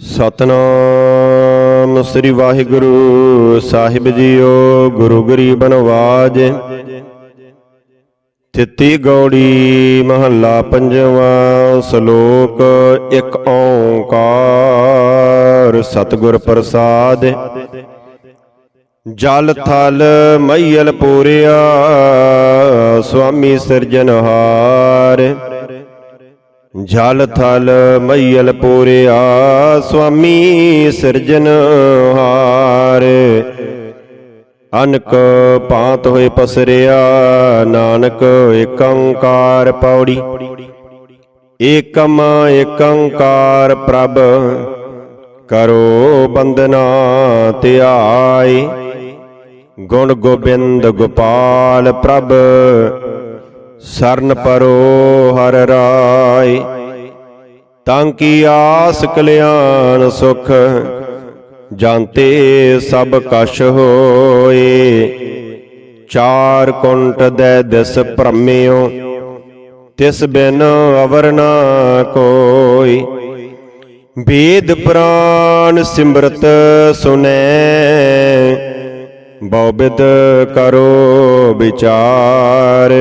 ਸਤਨਾਮ ਸ੍ਰੀ ਵਾਹਿਗੁਰੂ। ਸਾਹਿਬ ਜੀਓ, ਗੁਰੂ ਗਰੀਬ ਨਵਾਜ। ਤਿੱਤੀ ਗੌੜੀ ਮਹੱਲਾ ਪੰਜਵਾਂ ਸ਼ਲੋਕ, ਇੱਕ ਓੰਕਾਰ ਸਤਿਗੁਰ ਪ੍ਰਸਾਦ। ਜਲ ਥਲ ਮਈਲ ਪੂਰਿਆ ਸੁਆਮੀ ਸਿਰਜਨਹਾਰ ਜਲ ਥਲ ਮਈਲ ਪੂਰਿਆ ਸੁਆਮੀ ਸਿਰਜਨਹਾਰ ਅਨਕ ਪਾਤ ਹੋਏ ਪਸਰਿਆ, ਨਾਨਕ ਏਕੰਕਾਰ ਪੌੜੀ। ਏਕਮ ਏਕ ਓੰਕਾਰ ਪ੍ਰਭ, ਕਰੋ ਬੰਦਨਾ ਧਿਆਈ ਗੁਣ ਗੋਬਿੰਦ ਗੋਪਾਲ ਪ੍ਰਭ, ਸਰਨ ਪਰੋ ਹਰ ਰਾਏ। ਤਾਂ ਕੀ ਆਸ ਕਲਿਆਣ ਸੁਖ? ਜਾਂਤੇ ਸਭ ਕਸ਼ ਹੋਏ। ਚਾਰ ਕੁੰਟ ਦੇ ਦਿਸ ਭ੍ਰਮਿਓ, ਤਿਸ ਬਿਨ ਅਵਰ ਨਾ ਕੋਈ। ਵੇਦ ਪ੍ਰਾਨ ਸਿਮਰਤ ਸੁਨੈ ਬਉਬਿਦ ਕਰੋ ਵਿਚਾਰ।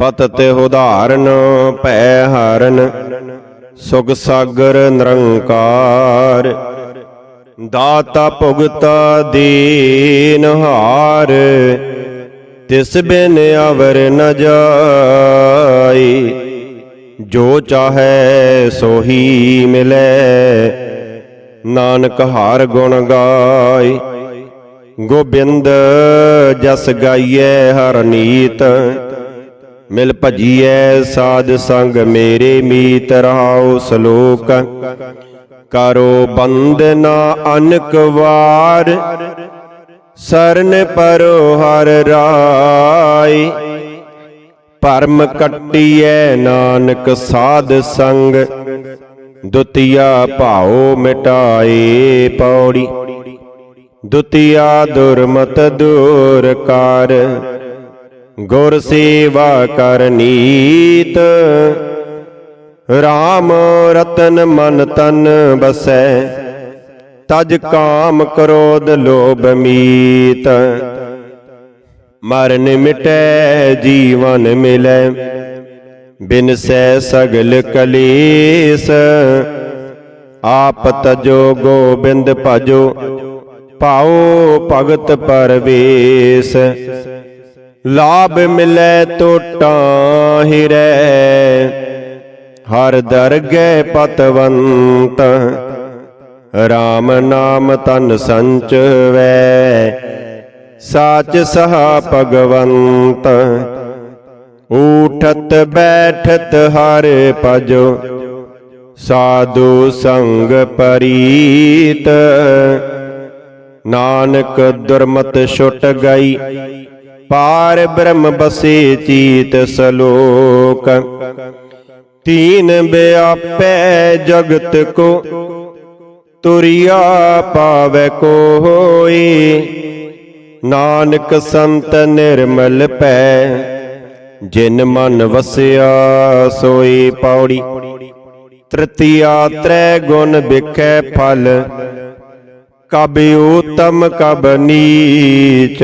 ਪਤ ਤੇ ਉਦਾਹਰਨ ਭੈ ਹਰਨ ਸੁਖ ਸਾਗਰ ਨਿਰੰਕਾਰ। ਦਾਤਾ ਭੁਗਤਾ ਦੀਨ ਹਾਰ, ਤਿਸ ਬਿਨ ਅਵਰ ਨ ਜਾਈ। ਜੋ ਚਾਹੈ ਸੋਹੀ ਮਿਲੈ, ਨਾਨਕ ਹਾਰ ਗੁਣ ਗਾਈ। ਗੋਬਿੰਦ ਜਸ ਗਾਈਐ ਹਰ ਨੀਤ ਮਿਲ ਭਜੀਐ ਸਾਧ ਸੰਗ ਮੇਰੇ ਮੀਤ ਰਹਾਉ ਸ਼ਲੋਕ। ਕਰੋ ਬੰਦਨਾ ਅਨਕ ਵਾਰ, ਸਰਨ ਪਰੋ ਹਰ ਰਾਈ ਭਰਮ ਕੱਟੀਐ ਨਾਨਕ ਸਾਧ ਸੰਗ, ਦੁਤੀਆ ਭਾਉ ਮਿਟਾਏ ਪੌੜੀ। ਦੁਤੀਆ ਦੁਰਮਤ ਦੂਰ ਕਰ ਗੁਰ ਸੇਵਾ ਕਰਨੀਤ RAM ਰਤਨ ਮਨ ਤਨ ਬਸੈ। ਤਜ ਕਾਮ ਕਰੋਧ ਲੋਭ ਮੀਤ। ਮਰਨ ਮਿਟੈ ਜੀਵਨ ਮਿਲੈ। ਬਿਨ ਸੈ ਸਗਲ ਕਲੇਸ। ਆਪ ਤਜੋ ਗੋਬਿੰਦ ਭਜੋ। ਪਾਓ ਭਗਤ ਪਰਵੇਸ। ਲਾਭ ਮਿਲੈ ਟੋਟਾ ਹਿਰੈ। ਹਰ ਦਰਗਹਿ ਪਤਵੰਤ RAM ਨਾਮ ਤਨ ਸੰਚਵੈ। ਸਾਚ ਸਹਾ ਭਗਵੰਤ, ਊਠਤ ਬੈਠਤ ਹਰ ਭਜੋ। ਸਾਧੂ ਸੰਗ ਪਰੀਤ, ਨਾਨਕ ਦੁਰਮਤ ਛੁੱਟ ਗਈ। ਪਾਰ ਬ੍ਰਹਮ ਬਸੇ ਚੀਤ ਸਲੋਕ। ਤੀਨ ਬਿਆਪੈ ਜਗਤ ਕੋ, ਤੁਰਿਆ ਪਾਵੈ ਹੋਈ ਨਾਨਕ ਸੰਤ ਨਿਰਮਲ ਪੈ, ਜਿਨ ਮਨ ਵਸਿਆ ਸੋਈ ਪੌੜੀ। ਤ੍ਰਿਤੀਆ ਤ੍ਰੈ ਗੁਣ ਵਿਖੈ ਫਲ ਕਬ ਉਤਮ ਕਬ ਨੀਚ।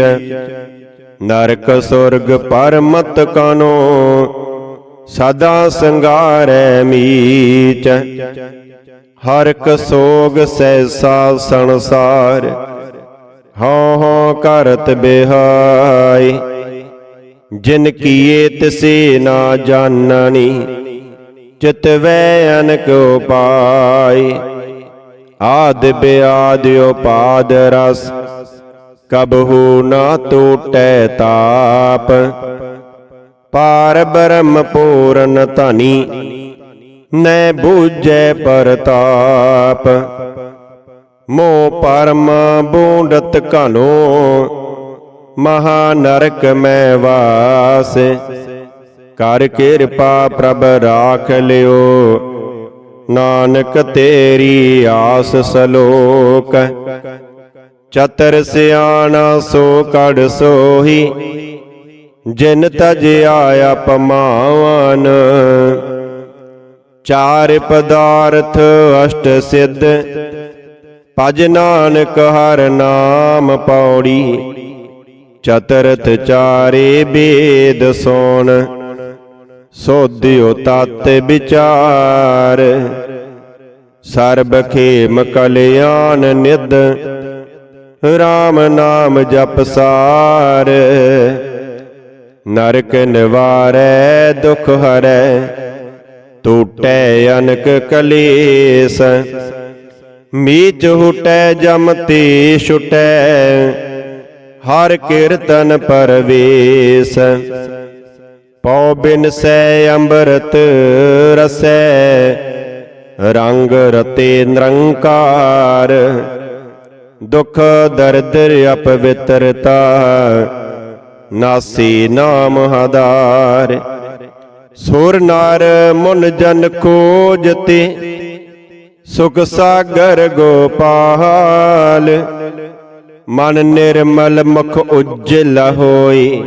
ਨਰਕ ਸੁਰਗ ਪਰਮਤ ਕਾਨੋ, ਸਦਾ ਸੰਗਾਰੈ ਮੀਚ। ਹਰਕ ਸੋਗ ਸੈਸਾ ਸੰਸਾਰ, ਹਉ ਹਉ ਕਰਤ ਬਿਹਾਈ ਜਿਨ ਕੀਏ ਤਿਸੇ ਨਾ ਜਾਣਨੀ ਚਿਤ ਵੈ ਅਨਕ ਉਪਾਈ ਆਦ ਬਿਆਦ ਉਪਾਦ ਰਸ ਕਬਹੂ ਨਾ ਟੂਟੈ ਤਾਪ, ਪਾਰ ਬ੍ਰਹਮ ਪੂਰਨ ਧਨੀ ਨੈ ਬੂਝੈ ਪਰਤਾਪ। ਮੋ ਪਰਮ ਬੂੰਡਤ ਘਨੋ ਮਹਾ ਨਰਕ ਮੈਂ ਵਾਸ। ਕਰ ਕਿਰਪਾ ਪ੍ਰਭ ਰਾਖ ਲਿਓ, ਨਾਨਕ ਤੇਰੀ ਆਸ ਸਲੋਕ। ਚਤਰ ਸਿਆਣਾ ਸੋ ਕੜ ਸੋਹੀ, ਜਿਨ ਤਜ ਆਇਆ ਪਮਾਵਨ। ਚਾਰ ਪਦਾਰਥ ਅਸ਼ਟ ਸਿੱਧ, ਭਜ ਨਾਨਕ ਹਰ ਨਾਮ ਪੌੜੀ। ਚਤਰਥ ਚਾਰੇ ਬੇਦ ਸੋਣ ਸੋਧਿਓ ਤਤ ਵਿਚਾਰ। ਸਰਬ ਖੇਮ ਕਲਿਆਣ ਨਿਦ RAM ਨਾਮ ਜਪ ਸਾਰ। ਨਰਕ ਨਿਵਾਰੈ, ਦੁਖ ਹਰੈ, ਟੂਟੈ ਅਨਕ ਕਲੇਸ਼। ਮੀਚ ਹੁਟੈ, ਜਮ ਤੇ ਛੁਟੈ, ਹਰ ਕੀਰਤਨ ਪਰਵੇਸ਼। ਪਉ ਬਿਨ ਸੈ, ਅੰਮ੍ਰਿਤ ਰਸੈ, ਰੰਗ ਰਤੇ ਨਿਰੰਕਾਰ। ਦੁਖ ਦਰਦ ਅਪਵਿੱਤਰਤਾ ਨਾਸੀ ਨਾਮ ਹਦਾਰ। ਸੁਰ ਨਰ ਮੁਨ ਜਨ ਖੋਜਤੇ, ਸੁਖ ਸਾਗਰ ਗੋਪਾਲ। ਮਨ ਨਿਰਮਲ ਮੁਖ ਉਜਲ ਹੋਈ,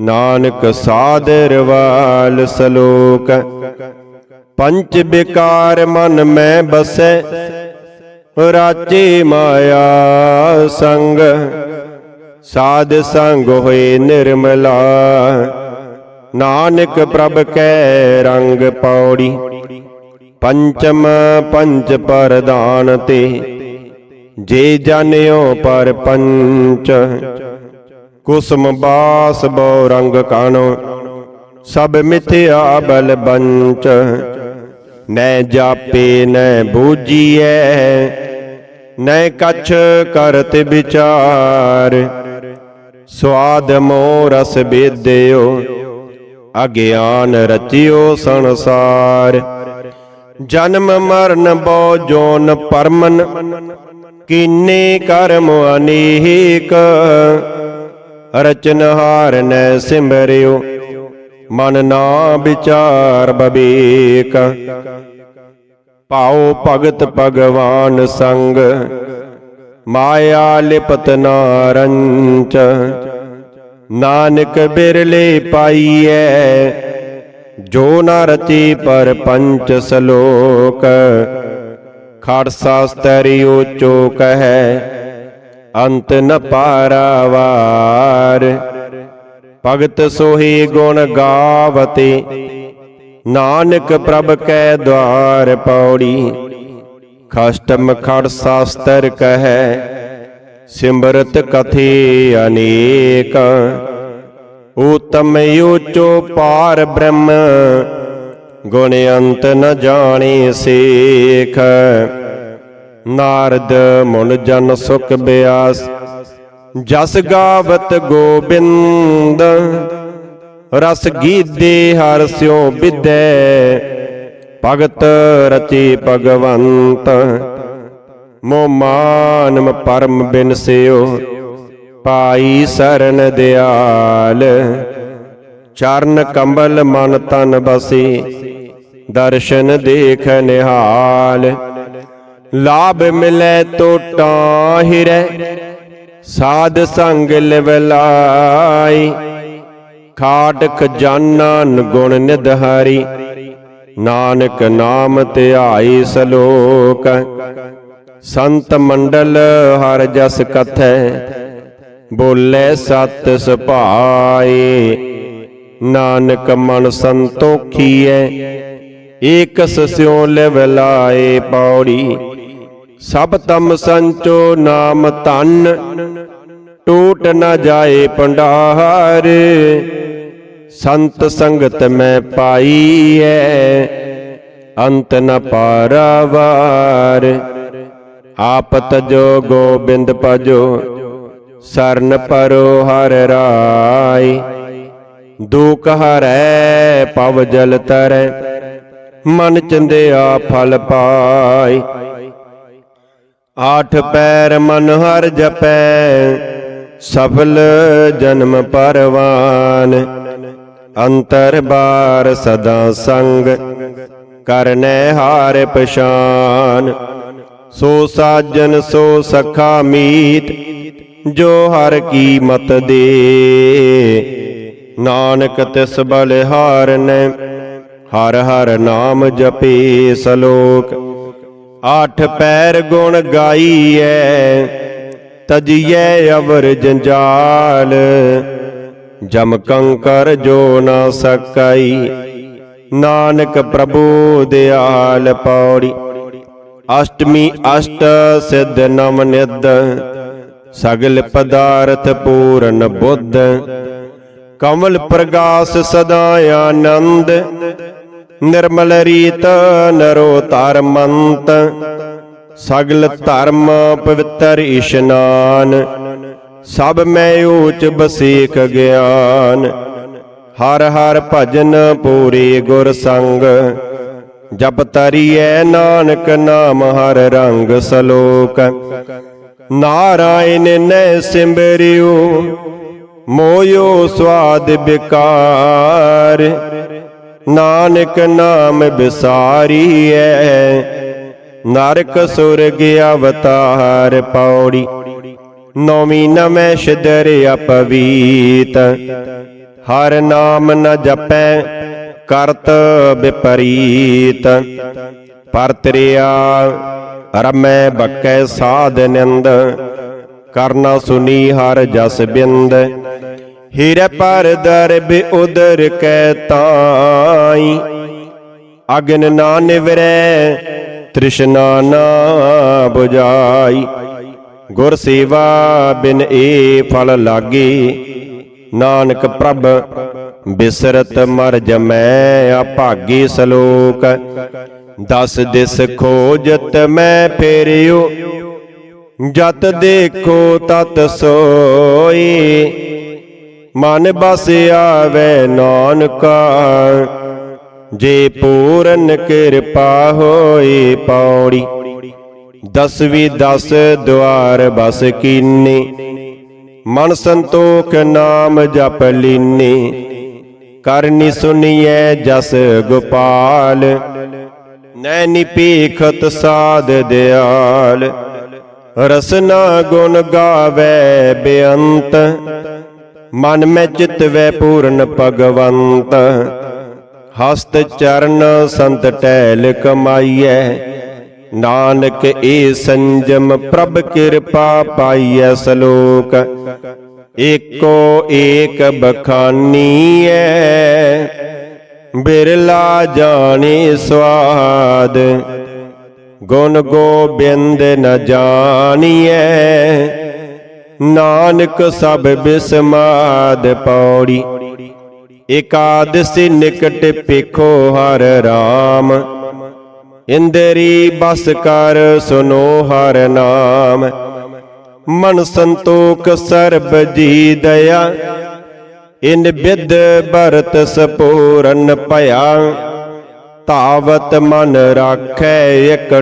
ਨਾਨਕ ਸਾਦਰ ਵਾਲ ਸਲੋਕ। ਪੰਚ ਵਿਕਾਰ ਮਨ ਮੈਂ ਬਸੈ ਰਾਚੇ ਮਾਇਆ ਸੰਗ, ਸਾਧ ਸੰਗ ਹੋਏ ਨਿਰਮਲਾ। ਨਾਨਕ ਪ੍ਰਭ ਕੈ ਰੰਗ ਪੌੜੀ, ਪੰਚਮ ਪੰਚ ਪਰਦਾਨ ਤੇ। ਜੇ ਜਾਣਿਓ ਪਰ ਪੰਚ, ਕੁਸਮ ਬਾਸ ਬੋ ਰੰਗ ਕਾਣੋ। ਸਭ ਮਿਥਿਆ ਬਲ ਬੰਚ, ਨੈ ਜਾਪੇ ਨੈ ਬੂਝੀਐ ਨੈ ਕਛ ਕਰਤ ਵਿਚਾਰ ਸਵਾਦ ਮੋ ਰਸ ਬੇਦਿਓ ਅਗਿਆਨ ਰਚਿਓ ਸੰਸਾਰ। ਜਨਮ ਮਰਨ ਬੋ ਜੋਨ ਪਰਮਨ, ਕੀਨੇ ਕਰਮ ਅਨੇਕ ਰਚਨਹਾਰ ਨੈ ਸਿਮਰਿਓ, ਮਨ ਨਾ ਵਿਚਾਰ ਬਬੇਕ ਪਾਉ ਭਗਤ ਭਗਵਾਨ ਸੰਗ, ਮਾਇਆ ਲਿਪਤ ਨਾਰੰਚ ਨਾਨਕ ਬਿਰਲੇ ਪਾਈਐ, ਜੋ ਨਾ ਰਚੀ ਪਰ ਪੰਚ ਸਲੋਕ। ਖੜ ਸਾਸਤਰੀ ਉਚੋ ਕਹੈ, ਅੰਤ ਨ ਪਾਰਾਵਾਰ। ਭਗਤ ਸੋਹੀ ਗੁਣ ਗਾਵਤੇ ਨਾਨਕ ਪ੍ਰਭ ਕੈ ਦਵਾਰ ਪੌੜੀ, ਖਸ਼ਟਮ ਖੜ ਸਾਸਤਰ ਕਹੈ, ਸਿਮਰਤ ਕਥੇ ਅਨੇਕ। ਊਤਮ ਊਚੋ ਪਾਰ ਬ੍ਰਹਮ, ਗੁਣ ਅੰਤ ਨ ਜਾਣੇ ਸੇਖ। ਨਾਰਦ ਮੁਨ ਜਨ ਸੁਖ ਬਿਆਸ, ਜਸ ਗਾਵਤ ਗੋਬਿੰਦ। ਰਸ ਗੀਦੇ ਹਰ ਸਿਉ ਵਿਦੈ। ਭਗਤ ਰਚੇ ਭਗਵੰਤ ਮੋ ਮਾਨਮ ਪਰਮ ਬਿਨਸਿਓ ਪਾਈ ਸਰਨ ਦਿਆਲ, ਚਰਨ ਕੰਬਲ ਮਨ ਤਨ ਬਸੀ। ਦਰਸ਼ਨ ਦੇਖ ਨਿਹਾਲ, ਲਾਭ ਮਿਲੈ ਟੋਟਾ ਹਿਰੈ। ਸਾਧ ਸੰਗ ਲਿਵਲਾਈ ਖਾਟ ਖਜ਼ਾਨਾ ਨਗੁਣ ਨਿਧਾਰੀ ਨਾਨਕ ਨਾਮ ਧਿਆਈ ਸਲੋਕ। ਸੰਤ ਮੰਡਲ ਹਰ ਜਸ ਕਥੈ। ਬੋਲੇ ਸਤ ਸੁਭਾਏ। ਨਾਨਕ ਮਨ ਸੰਤੋਖੀਐ। ਏਕਸ ਸਿਉ ਲਿਵ ਲਾਏ ਪੌੜੀ। ਸਭ ਤਮ ਸੰਚੋ ਨਾਮ ਧਨ। ਟੂਟ ਨਾ ਜਾਏ ਪੰਡਾਰ ਸੰਤ ਸੰਗਤ ਮੈਂ ਪਾਈ ਪਾਈਐ ਅੰਤ ਨ ਪਾਰਾਵਾਰ। ਆਪ ਤਜੋ ਗੋਬਿੰਦ ਭਜੋ, ਸਰਨ ਪਰੋ ਹਰ ਰਾਈ ਦੁਖ ਹਰੈ ਪਵ ਜਲ ਤਰੈ, ਮਨ ਚੰਦਿਆ ਫਲ ਪਾਈ ਆਠ ਪੈਰ ਮਨ ਹਰ ਜਪੈ, ਸਫਲ ਜਨਮ ਪਰਵਾਨ। ਅੰਤਰ ਬਾਰ ਸਦਾ ਸੰਗ ਕਰਨੈ ਹਾਰ ਪਛਾਨ। ਸੋ ਸਾਜਨ, ਸੋ ਸਖਾ ਮੀਤ, ਜੋ ਹਰ ਕੀ ਮਤ ਦੇ। ਨਾਨਕ ਤਿਸ ਬਲਿਹਾਰਨੈ ਹਰ ਹਰ ਨਾਮ ਜਪੇ ਸਲੋਕ। ਅੱਠ ਪੈਰ ਗੁਣ ਗਾਈਐ, ਤਜੀਐ ਅਵਰ ਜੰਜਾਲ। ਜਮ ਕੰਕਰ ਜੋ ਨਾ ਸਕਈ, ਨਾਨਕ ਪ੍ਰਭੂ ਦਿਆਲ ਪੌੜੀ। ਅਸ਼ਟਮੀ ਅਸ਼ਟ ਸਿੱਧ ਨਵ ਨਿਦ ਸਗਲ ਪਦਾਰਥ ਪੂਰਨ ਬੁੱਧ। ਕਮਲ ਪ੍ਰਗਾਸ ਸਦਾ ਆਨੰਦ, ਨਿਰਮਲ ਰੀਤ ਨਰੋ ਧਰਮੰਤ ਸਗਲ ਧਰਮ ਪਵਿੱਤਰ ਇਸ਼ਨਾਨ ਸਭ ਮੈਂ ਊਚ ਬਸੇਖ ਗਿਆਨ। ਹਰ ਹਰ ਭਜਨ ਪੂਰੇ ਗੁਰ ਸੰਗ। ਜਪ ਤਰੀਐ ਨਾਨਕ ਨਾਮ ਹਰ ਰੰਗ ਸਲੋਕ। ਨਾਰਾਇਣ ਨੇ ਸਿਮਰਿਓ, ਮੋਇਓ ਸਵਾਦ ਬਿਕਾਰ ਨਾਨਕ ਨਾਮ ਬਿਸਾਰੀਐ ਨਰਕ ਸੁਰਗ ਅਵਤਾਰ ਪੌੜੀ। ਨੌਵੀਂ ਨਮੈ ਸ਼ਦਰ ਅਪਵੀਤ। ਹਰ ਨਾਮ ਨ ਜਪੈ, ਕਰਤ ਵਿਪਰੀਤ ਪਰਤਰਿਆ, ਰਮੈ ਬਕੈ ਸਾਧ ਨਿੰਦ। ਕਰਨਾ ਸੁਨੀ ਹਰ ਜਸ ਬਿੰਦ। ਹੀਰੇ ਪਰ ਦਰਬ ਉਦਰ ਕੈ ਤਾਈ। ਅਗਨ ਨਾ ਨਿਵਰੈ ਤ੍ਰਿਸ਼ਨਾ ਨਾ 부ਜਾਈ ਗੁਰ ਸੇਵਾ ਬਿਨ ਏ ਫਲ ਲਾਗੇ। ਨਾਨਕ ਪ੍ਰਭ ਬਿਸਰਤ ਮਰ ਜਮੈ ਅਭਾਗੀ ਸਲੋਕ। ਦਸ ਦਿਸ ਖੋਜਤ ਮੈਂ ਫੇਰਿਓ, ਜਤ ਦੇਖੋ ਤਤ ਸੋਈ। ਮਨ ਬਸ ਆਵੇ ਨਾਨਕਾ, ਜੇ ਪੂਰਨ ਕਿਰਪਾ ਹੋਏ ਪੌੜੀ। ਦਸਵੀਂ ਦਸ ਦੁਆਰ ਬਸ ਕੀਨੇ। ਮਨ ਸੰਤੋਖ ਨਾਮ ਜਪ ਲੀਨੀ। ਕਰਨੀ ਸੁਨੀਐ ਜਸ ਗੋਪਾਲ। ਨੈਣੀ ਪੀਖਤ ਸਾਧ ਦਿਆਲ। ਰਸਨਾ ਗੁਣ ਗਾਵੇ ਬੇਅੰਤ। ਮਨ ਮੈਂ ਚਿਤਵੈ ਪੂਰਨ ਭਗਵੰਤ। ਹਸਤ ਚਰਨ ਸੰਤ ਟਹਿਲ ਕਮਾਈਐ। ਨਾਨਕ ਏ ਸੰਜਮ ਪ੍ਰਭ ਕਿਰਪਾ ਪਾਈਐ ਸਲੋਕ। ਏਕੋ ਏਕ ਬਖਾਨੀਐ ਬਿਰਲਾ ਜਾਣੇ ਸਵਾਦ। ਗੁਣ ਗੋਬਿੰਦ ਨ ਜਾਣੀਐ, ਨਾਨਕ ਸਭ ਬਿਸਮਾਦ ਪੌੜੀ। ਇਕਾਦਸੀ ਨਿਕਟ ਪੇਖੋ ਹਰ ਰਾਮ। ਇੰਦਰੀ ਬਸ ਕਰ ਸੁਨੋ ਹਰ ਨਾਮ। ਮਨ ਸੰਤੋਖ ਸਰਬ ਜੀ ਦਇਆ। ਇਨ ਬਿਦ ਭਰਤ ਸਪੂਰਨ ਭਇਆ। ਤਾਵਤ ਮਨ ਰਾਖੈ ਇਕ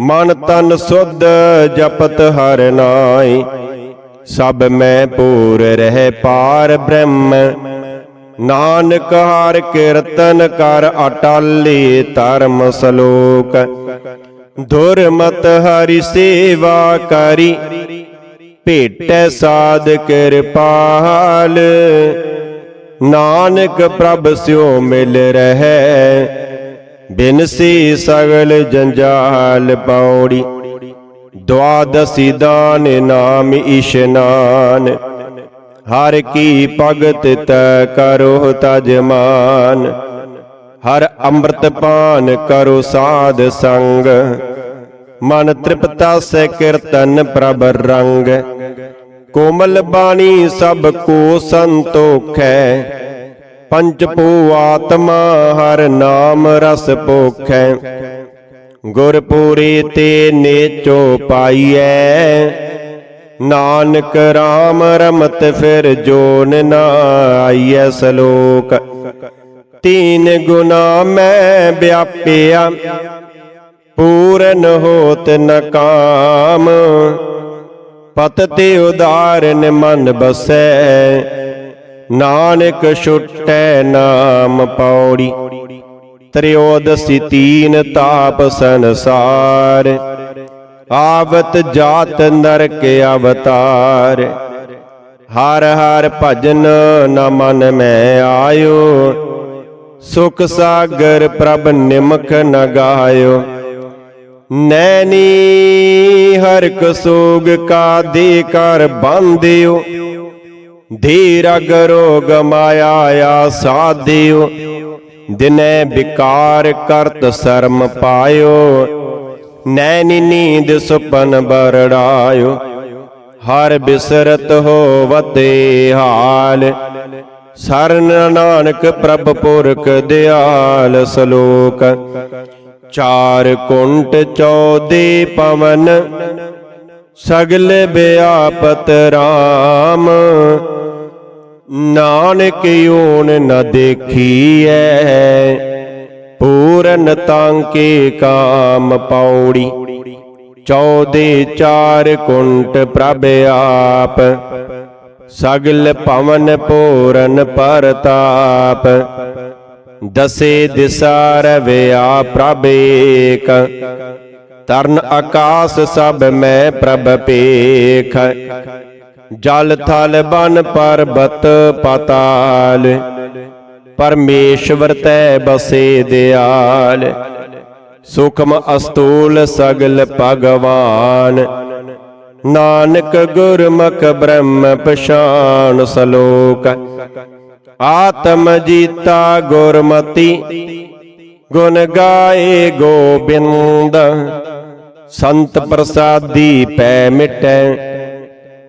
ਮਨ ਤਨ ਸੁਧ ਜਪਤ ਹਰ ਨਾਈ। ਸਭ ਮੈਂ ਪੂਰ ਰਹਿ ਪਾਰ ਬ੍ਰਹਮ। ਨਾਨਕ ਹਰ ਕੀਰਤਨ ਕਰ ਅਟਾਲੀ ਧਰਮ ਸਲੋਕ। ਦੁਰਮਤ ਹਰੀ ਸੇਵਾ ਕਰੀ, ਭੇਟੈ ਸਾਧ ਕਿਰਪਾਲ। ਨਾਨਕ ਪ੍ਰਭ ਸਿਓ ਮਿਲ ਰਹੈ, ਬਿਨਸੀ ਸਗਲ ਜੰਜਾਲ ਪੌੜੀ। ਦੁਆਦਸੀ ਦਾਨ ਨਾਮ ਇਸ਼ਨਾਨ ਹਰ ਕੀ ਭਗਤ ਤੈ ਕਰੋ ਤਜਮਾਨ ਹਰ ਅੰਮ੍ਰਿਤ ਪਾਨ ਕਰੋ ਸਾਧ ਸੰਗ। ਮਨ ਤ੍ਰਿਪਤਾ ਸੇ ਕੀਰਤਨ ਪ੍ਰਭ ਰੰਗ। ਕੋਮਲ ਬਾਣੀ ਸਭ ਕੋ ਸੰਤੋਖੈ। ਪੰਜ ਪੂ ਆਤਮਾ ਹਰ ਨਾਮ ਰਸ ਪੋਖੈ ਗੁਰਪੂਰੀ ਤੇ ਨੇਚੋ ਪਾਈਐ। ਨਾਨਕ RAM ਰਮਤ ਫਿਰ ਜੋਨ ਨਾ ਆਈਐ ਸਲੋਕ। ਤੀਨ ਗੁਨਾ ਮੈਂ ਵਿਆਪਿਆ, ਪੂਰਨ ਹੋਤ ਨਕਾਮ ਪਤ ਤੇ ਉਦਾਰਨ ਮਨ ਬਸੈ, ਨਾਨਕ ਛੁਟੈ ਨਾਮ ਪੌੜੀ। ਤ੍ਰਿਓਦਸੀ ਤੀਨ ਤਾਪ ਸੰਸਾਰ। ਆਵਤ ਜਾਤ ਨਰਕ ਅਵਤਾਰ। ਹਰ ਹਰ ਭਜਨ ਨਾ ਮਨ ਮੈਂ ਆਇਓ। ਸੁਖ ਸਾਗਰ ਪ੍ਰਭ ਨਿਮਖ ਨ ਗਾਇਓ। ਨੈਣੀ ਹਰ ਕਸੋਗ ਕਾ ਦੇ ਕਰ ਬੰਦਿਓ ਧੀਰਗ ਰੋਗ ਮਾਇਆ ਆ ਸਾਧਿਓ। ਦਿਨੈ ਵਿਕਾਰ ਕਰਤ ਸ਼ਰਮ ਪਾਇਓ। ਨੈਣੀ ਨੀਂਦ ਸੁਪਨ ਬਰੜਾਇਓ, ਹਰ ਬਿਸਰਤ ਹੋਵਤੇ ਹਾਲ। ਸਰਨ ਨਾਨਕ ਪ੍ਰਭ ਪੁਰਖ ਦਿਆਲ ਸਲੋਕ, ਚਾਰ ਕੁੰਟ ਚੌਦੇ ਪਵਨ, ਸਗਲ ਬਿਆਪਤ RAM ਨਾਨਕ ਓਨ ਨ ਦੇਖੀਐ ਪੂਰਨ ਤਾਂਕੇ ਕਾਮ ਪੌੜੀ। ਚੌਦੇ ਚਾਰ ਕੁੰਟ ਪ੍ਰਭ ਆਪ। ਸਗਲ ਪਵਨ ਪੂਰਨ ਪਰਤਾਪ। ਦਸੇ ਦਿਸਾ ਰਵਿਆ ਪ੍ਰਭ ਏਕ। ਤਰਨ ਆਕਾਸ ਸਭ ਮੈਂ ਪ੍ਰਭ ਪੇਖ। ਜਲ ਥਲ ਬਨ ਪਰਬਤ ਪਤਾਲ। ਪਰਮੇਸ਼ਵਰ ਤੈ ਬਸੇ ਦਿਆਲ, ਸੁਖਮ ਅਸਤੂਲ ਸਗਲ ਭਗਵਾਨ। ਨਾਨਕ ਗੁਰਮੁਖ ਬ੍ਰਹਮ ਪਛਾਨ ਸਲੋਕ, ਆਤਮ ਜੀਤਾ ਗੁਰਮਤੀ, ਗੁਣ ਗਾਏ ਗੋਬਿੰਦ। ਸੰਤ ਪ੍ਰਸਾਦੀ ਪੈ ਮਿਟੈ,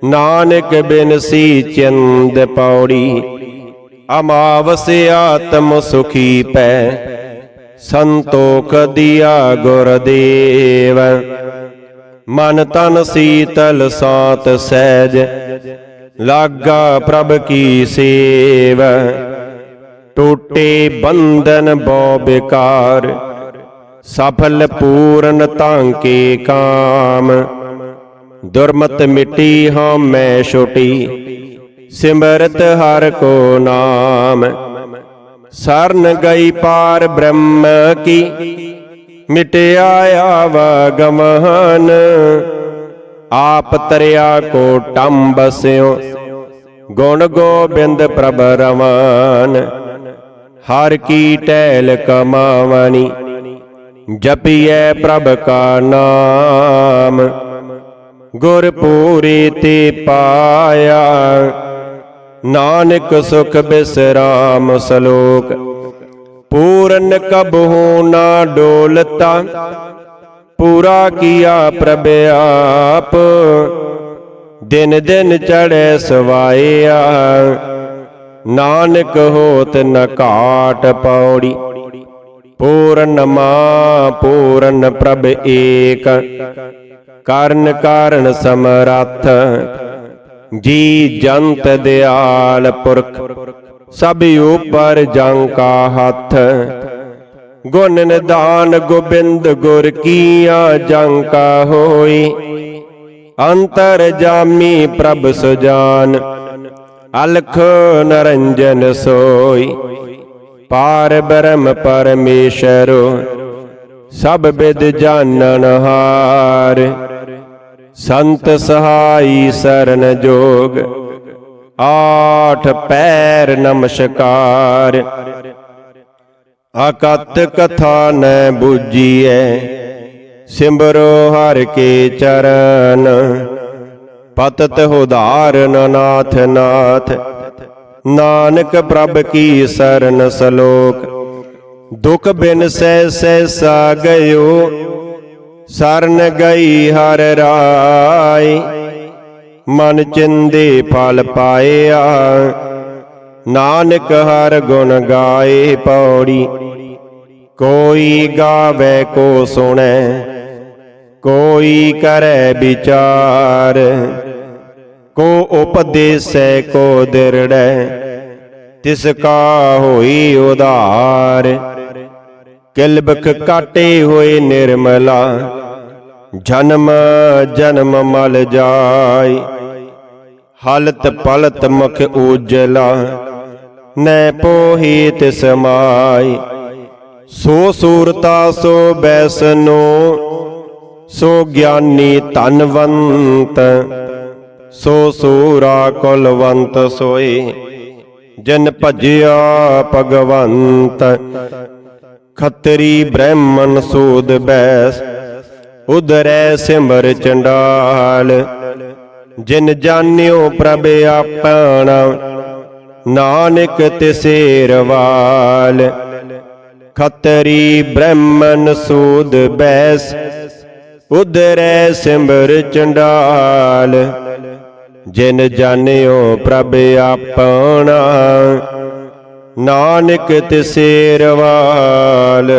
ਨਾਨਕ ਬਿਨਸੀ ਚਿੰਦ ਪੌੜੀ। ਅਮਾਵਸ ਆਤਮ ਸੁਖੀ ਪੈ ਸੰਤੋਖ ਦਿਆ ਗੁਰਦੇਵ ਮਨ ਤਨ ਸੀਤਲ ਸਾਤ ਸਹਿਜ, ਲਾਗਾ ਪ੍ਰਭ ਕੀ ਸੇਵ। ਟੂਟੇ ਬੰਧਨ ਬੋ ਬਿਕਾਰ, ਸਫਲ ਪੂਰਨ ਤਾਂਕੇ ਕਾਮ। ਦੁਰਮਤ ਮਿਟੀ ਹਾਂ ਮੈਂ ਛੋਟੀ ਸਿਮਰਤ ਹਰ ਕੋ ਨਾਮ। ਸਰਨ ਗਈ ਪਾਰ ਬ੍ਰਹਮ ਕੀ, ਮਿਟਿਆ ਆਵਗਮਹਨ ਆਪ ਤਰਿਆ ਕੋ ਟੰਬ ਬਸਿਓ ਗੁਣ ਗੋਬਿੰਦ ਪ੍ਰਭ ਰਵਾਨ। ਹਰ ਕੀ ਟੈਲ ਕਮਾਵਣੀ, ਜਪੀਐ ਪ੍ਰਭ ਕਾ ਨਾਮ। ਗੁਰ ਪੂਰੀ ਤੇ ਪਾਇਆ ਨਾਨਕ ਸੁਖ ਬਿਸਰਾਮ ਸਲੋਕ। ਪੂਰਨ ਕਬਹੂ ਨਾ ਡੋਲਤਾ, ਪੂਰਾ ਕੀਆ ਪ੍ਰਭ ਆਪ। ਦਿਨ ਦਿਨ ਚੜੈ ਸਵਾਇਆ, ਨਾਨਕ ਹੋਤ ਨ ਘਾਟ ਪੌੜੀ। ਪੂਰਨ ਮਾ, ਪੂਰਨ ਪ੍ਰਭ ਏਕ, ਕਰਨ ਕਾਰਨ ਸਮਰੱਥ। ਜੀ ਜੰਤ ਦਿਆਲ ਪੁਰਖ, ਸਭ ਉਪਰ ਜੰ ਕਾ ਹੱਥ। ਗੁਣ ਨਿਦਾਨ ਗੋਬਿੰਦ ਗੁਰ ਕੀਆ ਜੰ ਕਾ ਹੋਈ। ਅੰਤਰ ਜਾਮੀ ਪ੍ਰਭ ਸੁਜਾਨ, ਅਲਖ ਨਰੰਜਨ ਸੋਈ। ਪਾਰ ਬ੍ਰਹਮ ਪਰਮੇਸ਼ਰੋ, ਸਭ ਬਿਦ ਜਾਣਨ ਹਾਰ। ਸੰਤ ਸਹਾਈ ਸਰਨ ਜੋਗ ਆਠ ਪੈਰ ਨਮਸਕਾਰ ਅਕਤ ਕਥਾ ਨ ਬੁਝੀਐ ਸਿਮਰੋ ਹਰ ਕੇ ਚਰਨ ਪਤਤ ਹੁਦਾਰਨ ਨਾਥ ਨਾਥ ਨਾਨਕ ਪ੍ਰਭ ਕੀ ਸਰਨ ਸਲੋਕ ਦੁਖ ਬਿਨ ਸਹਿ ਸਹਿਸਾ ਗਇਓ ਸਰਨ ਗਈ ਹਰ ਰਾਈ ਮਨ ਚਿੰਦੇ ਫਲ ਪਾਇਆ। ਨਾਨਕ ਹਰ ਗੁਣ ਗਾਏ ਪੌੜੀ, ਕੋਈ ਗਾਵੇ ਕੋ ਸੁਣੈ, ਕੋਈ ਕਰੈ ਵਿਚਾਰ। ਕੋ ਉਪਦੇਸੈ ਕੋ ਦਿਰੜੈ, ਤਿਸ ਕਾ ਹੋਈ ਉਧਾਰ। ਕਿਲਬਖ ਕਾਟੇ ਹੋਏ ਨਿਰਮਲਾ ਜਨਮ ਜਨਮ ਮਲ ਜਾਈ। ਹਲਤ ਪਲਤ ਮੁਖ ਉਜਲਾ, ਨੈ ਪੋਹੀ ਤਿਸ ਮਾਈ। ਸੋ ਸੂਰਤਾ, ਸੋ ਬੈਸਨੋ, ਸੋ ਗਿਆਨੀ ਧਨਵੰਤ। ਸੋ ਸੂਰਾ ਕੁਲਵੰਤ ਸੋਏ ਜਨ ਭਜਿਆ ਭਗਵੰਤ। ਖੱਤਰੀ ਬ੍ਰਾਹਮਣ ਸੂਦ ਬੈਸ ਉਦਰੈ ਸਿਮਰ ਚੰਡਾਲ, ਜਿਨ ਜਾਣਿਓ ਪ੍ਰਭ ਆਪਣਾ, ਨਾਨਕ ਤਿਸੇ ਰਵਾਲ ਖੱਤਰੀ ਬ੍ਰਾਹਮਣ ਸੂਦ ਬੈਸ ਉਦਰੈ ਸਿਮਰ ਚੰਡਾਲ, ਜਿਨ ਜਾਣਿਓ ਪ੍ਰਭ ਆਪਣਾ, ਨਾਨਕ ਤਿਸੇ ਰਵਾਲ